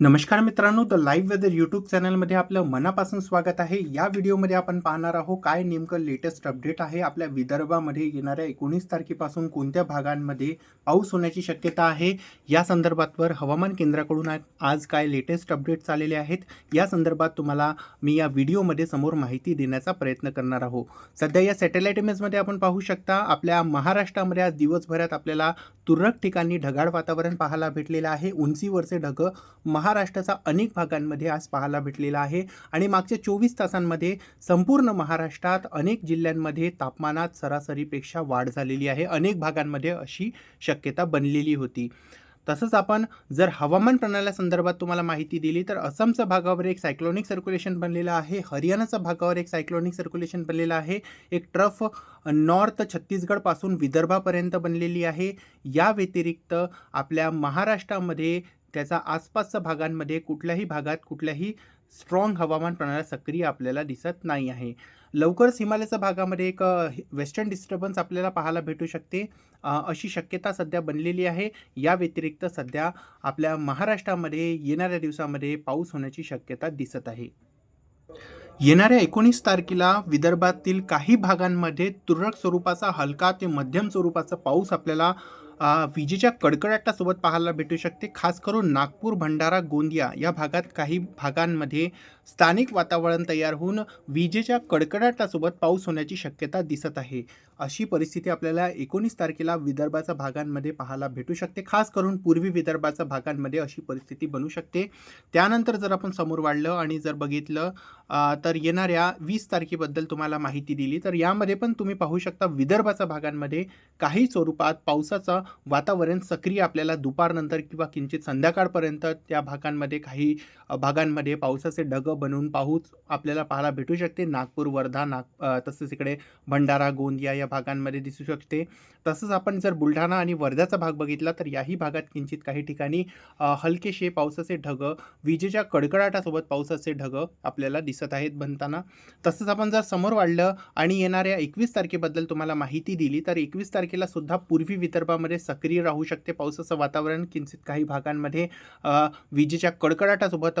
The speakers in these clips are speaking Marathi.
नमस्कार मित्रांनो द लाईव्ह वेदर यूट्यूब चॅनलमध्ये आपलं मनापासून स्वागत आहे. या व्हिडिओमध्ये आपण पाहणार आहोत काय नेमकं लेटेस्ट अपडेट आहे आपल्या विदर्भामध्ये येणाऱ्या एकोणीस तारखेपासून कोणत्या भागांमध्ये पाऊस होण्याची शक्यता आहे? या संदर्भातवर हवामान केंद्राकडून आज काय लेटेस्ट अपडेट्स आलेले आहेत? या संदर्भात तुम्हाला मी या व्हिडिओमध्ये समोर माहिती देण्याचा प्रयत्न करणार आहोत. सध्या या सॅटेलाईट इमेजमध्ये आपण पाहू शकता आपल्या महाराष्ट्रामध्ये आज दिवसभरात आपल्याला तुरळक ठिकाणी ढगाळ वातावरण पाहायला भेटलेलं आहे. उंचीवरचे ढगं महाराष्ट्राचा अनेक भागांमध्ये आज पाहायला भेटलेला आहे. आणि मागच्या चोवीस तासांमध्ये संपूर्ण महाराष्ट्रात अनेक जिल्ह्यांमध्ये तापमानात सरासरीपेक्षा वाढ झालेली आहे. अनेक भागांमध्ये अशी शक्यता बनलेली होती. तसंच आपण जर हवामान प्रणाल्यासंदर्भात तुम्हाला माहिती दिली तर असमच्या भागावर एक सायक्लोनिक सर्क्युलेशन बनलेलं आहे. हरियाणाच्या भागावर एक सायक्लोनिक सर्क्युलेशन बनलेलं आहे. एक ट्रफ नॉर्थ छत्तीसगडपासून विदर्भापर्यंत बनलेली आहे. या व्यतिरिक्त आपल्या महाराष्ट्रामध्ये त्याचा आसपासच्या भागांमध्ये कुठल्याही भागात कुठल्याही स्ट्रॉंग हवामान प्रणाली सक्रिय आपल्याला दिसत नाही आहे. लवकरच हिमालयाच्या भागामध्ये एक वेस्टर्न डिस्टर्बन्स आपल्याला पाहायला भेटू शकते. अशी शक्यता सध्या बनलेली आहे. या व्यतिरिक्त सध्या आपल्या महाराष्ट्रामध्ये येणाऱ्या दिवसामध्ये पाऊस होण्याची शक्यता दिसत आहे. येणाऱ्या एकोणीस तारखेला विदर्भातील काही भागांमध्ये तुरळक स्वरूपाचा हलका ते मध्यम स्वरूपाचा पाऊस आपल्याला विजेच्या कडकडाटासोबत पाहायला भेटू शकते. खास करून नागपूर भंडारा गोंदिया या भागात काही भागांमध्ये स्थानिक वातावरण तयार होऊन विजेच्या कडकडाटासोबत पाऊस होण्याची शक्यता दिसत आहे. अशी परिस्थिती आपल्याला एकोणीस तारखेला विदर्भाच्या भागांमध्ये पाहायला भेटू शकते. खास करून पूर्वी विदर्भाच्या भागांमध्ये अशी परिस्थिती बनू शकते. त्यानंतर जर आपण समोर वाढलं आणि जर बघितलं तर येणाऱ्या वीस तारखेबद्दल तुम्हाला माहिती दिली तर यामध्ये पण तुम्ही पाहू शकता विदर्भाच्या भागांमध्ये काही स्वरूपात पावसाचं वातावरण सक्रिय आपल्याला दुपारनंतर किंवा किंचित संध्याकाळपर्यंत त्या भागांमध्ये काही भागांमध्ये पावसाचे ढग बनवून पाऊस आपल्याला पाहायला भेटू शकते. नागपूर वर्धा नाग तसेच इकडे भंडारा गोंदिया या भागांमध्ये दिसू शकते. तसंच आपण जर बुलढाणा आणि वर्ध्याचा भाग बघितला तर याही भागात किंचित काही ठिकाणी हलकेशे पावसाचे ढगं विजेच्या कडकडाटासोबत पावसाचे ढगं आपल्याला दिसत आहेत बनताना. तसंच आपण जर समोर वाढलं आणि येणाऱ्या एकवीस तारखेबद्दल तुम्हाला माहिती दिली तर एकवीस तारखेला सुद्धा पूर्वी विदर्भामध्ये सक्रिय राहू शकते पावसाचं वातावरण. किंचित काही भागांमध्ये विजेच्या कडकडाटासोबत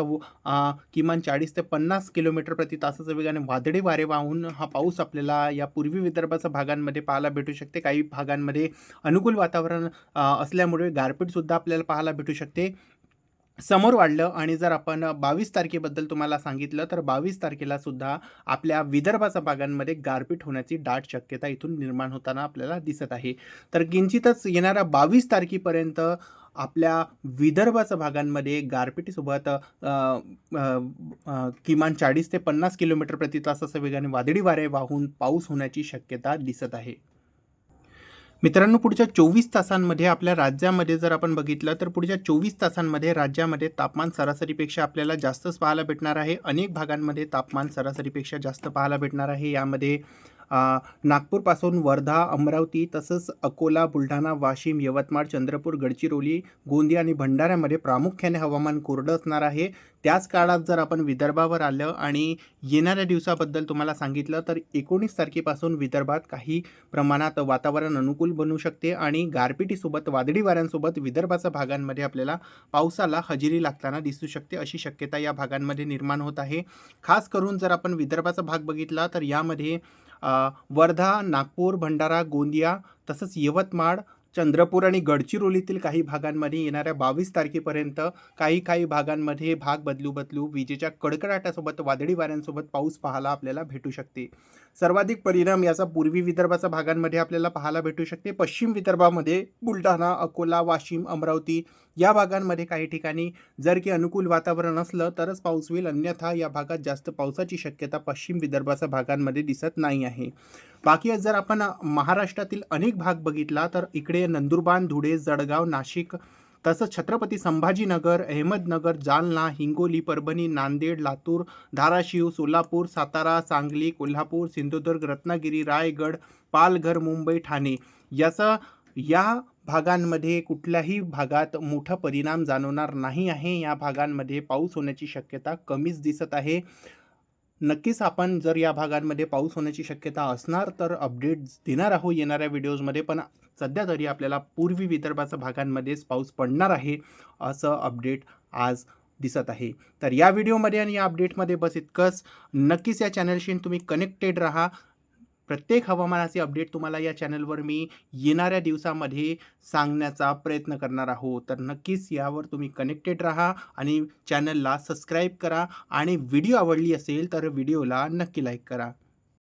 किमान चाळीस ते पन्नास किलोमीटर प्रति तासाच्या वेगाने वादळी वारे वाहून हा पाऊस आपल्याला या पूर्वी विदर्भाचा भागात भागांमध्ये पाहायला भेटू शकते. काही भागांमध्ये अनुकूल वातावरण असल्यामुळे गारपीटसुद्धा आपल्याला पाहायला भेटू शकते. समोर वाढलं आणि जर आपण बावीस तारखेबद्दल तुम्हाला सांगितलं तर बावीस तारखेला सुद्धा आपल्या विदर्भाच्या भागांमध्ये गारपीट होण्याची दाट शक्यता इथून निर्माण होताना आपल्याला दिसत आहे. तर किंचितच येणाऱ्या बावीस तारखेपर्यंत आपल्या विदर्भाच्या भागांमध्ये गारपिटीसोबत किमान चाळीस ते पन्नास किलोमीटर प्रति तासाच्या वेगाने वादळी वारे वाहून पाऊस होण्याची शक्यता दिसत आहे. मित्रांनो पुढच्या चोवीस तासांमध्ये आपल्या राज्यामध्ये जर आपण बघितलं तर पुढच्या चोवीस तासांमध्ये राज्यामध्ये तापमान सरासरीपेक्षा आपल्याला जास्तच पाहायला भेटणार आहे. अनेक भागांमध्ये तापमान सरासरीपेक्षा जास्त पाहायला भेटणार आहे. यामध्ये नागपूरपासून वर्धा अमरावती तसंच अकोला बुलढाणा वाशिम यवतमाळ चंद्रपूर गडचिरोली गोंदिया आणि भंडाऱ्यामध्ये प्रामुख्याने हवामान कोरडं असणार आहे. त्याच काळात जर आपण विदर्भावर आलं आणि येणाऱ्या दिवसाबद्दल तुम्हाला सांगितलं तर एकोणीस तारखेपासून विदर्भात काही प्रमाणात वातावरण अनुकूल बनू शकते आणि गारपिटीसोबत वादळी वाऱ्यांसोबत विदर्भाच्या भागांमध्ये आपल्याला पावसाला हजेरी लागताना दिसू शकते अशी शक्यता या भागांमध्ये निर्माण होत आहे. खास करून जर आपण विदर्भाचा भाग बघितला तर यामध्ये वर्धा नागपूर भंडारा गोंदिया तसंच यवतमाळ चंद्रपूर आणि गडचिरोलीतील काही भागांमध्ये येणाऱ्या बावीस तारखेपर्यंत काही काही भागांमध्ये भाग बदलू बदलू विजेच्या कडकडाटासोबत वादळी वाऱ्यांसोबत पाऊस पाहायला आपल्याला भेटू शकते. सर्वाधिक परिणाम याचा पूर्वी विदर्भाच्या भागांमध्ये आपल्याला पाहायला भेटू शकते. पश्चिम विदर्भामध्ये बुलढाणा अकोला वाशिम अमरावती या भागांमध्ये काही ठिकाणी जर की अनुकूल वातावरण असलं तरच पाऊस होईल. अन्यथा या भागात जास्त पावसाची शक्यता पश्चिम विदर्भाच्या भागांमध्ये दिसत नाही आहे. बाकी जर आपण महाराष्ट्रातील अनेक भाग बघितला तर इकडे नंदुरबार धुळे जळगाव नाशिक तसंच छत्रपती संभाजीनगर अहमदनगर जालना हिंगोली परभणी नांदेड लातूर धाराशिव सोलापूर सातारा सांगली कोल्हापूर सिंधुदुर्ग रत्नागिरी रायगड पालघर मुंबई ठाणे याचा या भागांमध्ये कुठल्याही भागात मोठा परिणाम जाणवणार नाही आहे. या भागांमध्ये पाऊस होण्याची शक्यता कमीच दिसत आहे. नक्कीच आपण जर या भागांमध्ये पाऊस होण्याची शक्यता असणार तर अपडेट्स देणार आहोत येणाऱ्या व्हिडिओजमध्ये पण सध्या तरी आपल्याला पूर्वी विदर्भाच्या भागांमध्येच पाऊस पडणार आहे असं अपडेट आज दिसत आहे. तर या व्हिडिओमध्ये आणि या अपडेटमध्ये बस इतकंच. नक्कीच या चॅनलशी तुम्ही कनेक्टेड राहा. प्रत्येक हवामानाचे अपडेट तुम्हाला या चॅनलवर मी येणाऱ्या दिवसामध्ये सांगण्याचा प्रयत्न करणार आहोत. तर नक्कीच यावर तुम्ही कनेक्टेड राहा आणि चॅनलला सबस्क्राईब करा आणि व्हिडिओ आवडली असेल तर व्हिडिओला नक्की लाईक करा.